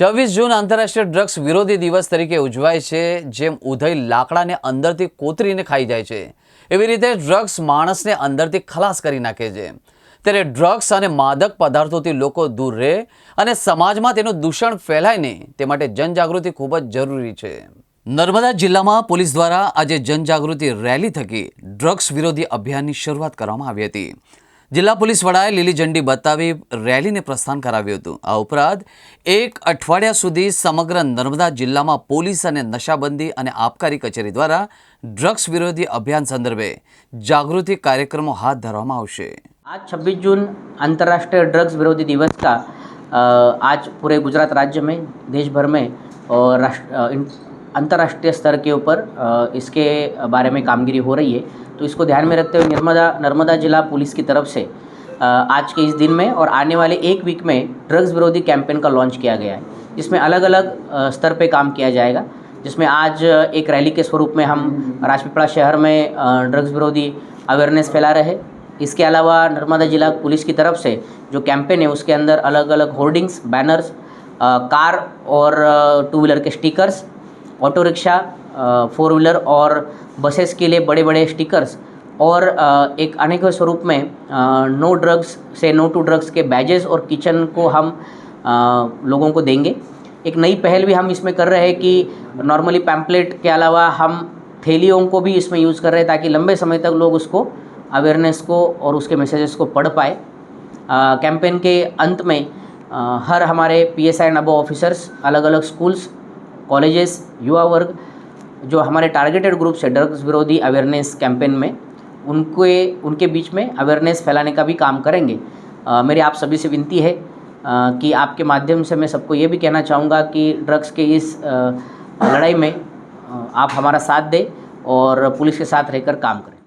છવ્વીસ જૂન આંતરરાષ્ટ્રીય ડ્રગ્સ વિરોધી દિવસ તરીકે ઉજવાય છે, જેમ ઉધઈ લાકડાને અંદરથી કોતરીને ખાઈ જાય છે. એવી રીતે ડ્રગ્સ માણસને અંદરથી ખલાસ કરી નાખે છે. ત્યારે ડ્રગ્સ અને માદક પદાર્થોથી લોકો દૂર રહે અને સમાજમાં તેનું દૂષણ ફેલાય નહીં, તે માટે જનજાગૃતિ ખૂબ જ જરૂરી છે. નર્મદા જિલ્લામાં પોલીસ દ્વારા આજે જનજાગૃતિ રેલી થકી ડ્રગ્સ વિરોધી અભિયાનની શરૂઆત કરવામાં આવી હતી. જિલ્લા પોલીસ વડાએ લીલી ઝંડી બતાવી રેલીને પ્રસ્થાન કરાવ્યું હતું આ ઉપરાંત એક અઠવાડિયા સુધી સમગ્ર નર્મદા જિલ્લામાં પોલીસ અને નશાબંધી અને આબકારી કચેરી દ્વારા ડ્રગ્સ વિરોધી અભિયાન સંદર્ભે જાગૃતિ કાર્યક્રમો હાથ ધરવામાં આવશે आज 26 जून अंतर्राष्ट्रीय ड्रग्स विरोधी दिवस का अ, आज पूरे गुजरात राज्य में देश भर में और राष्ट्र अ, इन- अंतर्राष्ट्रीय स्तर के ऊपर इसके बारे में कामगिरी हो रही है। तो इसको ध्यान में रखते हुए नर्मदा नर्मदा जिला पुलिस की तरफ़ से आज के इस दिन में और आने वाले एक वीक में ड्रग्स विरोधी कैंपेन का लॉन्च किया गया है। जिसमें अलग अलग स्तर पे काम किया जाएगा। जिसमें आज, एक रैली के स्वरूप में हम राजपीपला शहर में ड्रग्स विरोधी अवेयरनेस फैला रहे इसके अलावा नर्मदा जिला पुलिस की तरफ़ से जो कैंपेन है, उसके अंदर अलग अलग होर्डिंग्स, बैनर्स कार और टू व्हीलर के stickers auto rickshaw four wheeler और बसेस के लिए बड़े बड़े स्टिकर्स और एक अनेक स्वरूप में नो ड्रग्स से नो टू ड्रग्स के बैजेस और किचन को हम लोगों को देंगे। एक नई पहल भी हम इसमें कर रहे हैं कि नॉर्मली पैम्पलेट के अलावा हम थैलियों को भी इसमें यूज़ कर रहे हैं ताकि लंबे समय तक लोग उसको अवेयरनेस को और उसके मैसेजेस को पढ़ पाए। कैंपेन के अंत में अ, हर हमारे पी एस आई ऑफिसर्स अलग अलग स्कूल्स कॉलेजेस युवा वर्ग जो हमारे टारगेटेड ग्रुप्स है ड्रग्स विरोधी अवेयरनेस कैंपेन में उनके उनके बीच में अवेयरनेस फैलाने का भी काम करेंगे। आ, मेरी आप सभी से विनती है आ, कि आपके माध्यम से मैं सबको ये भी कहना चाहूँगा कि ड्रग्स के इस आ, लड़ाई में आप हमारा साथ दें और पुलिस के साथ रहकर काम करें।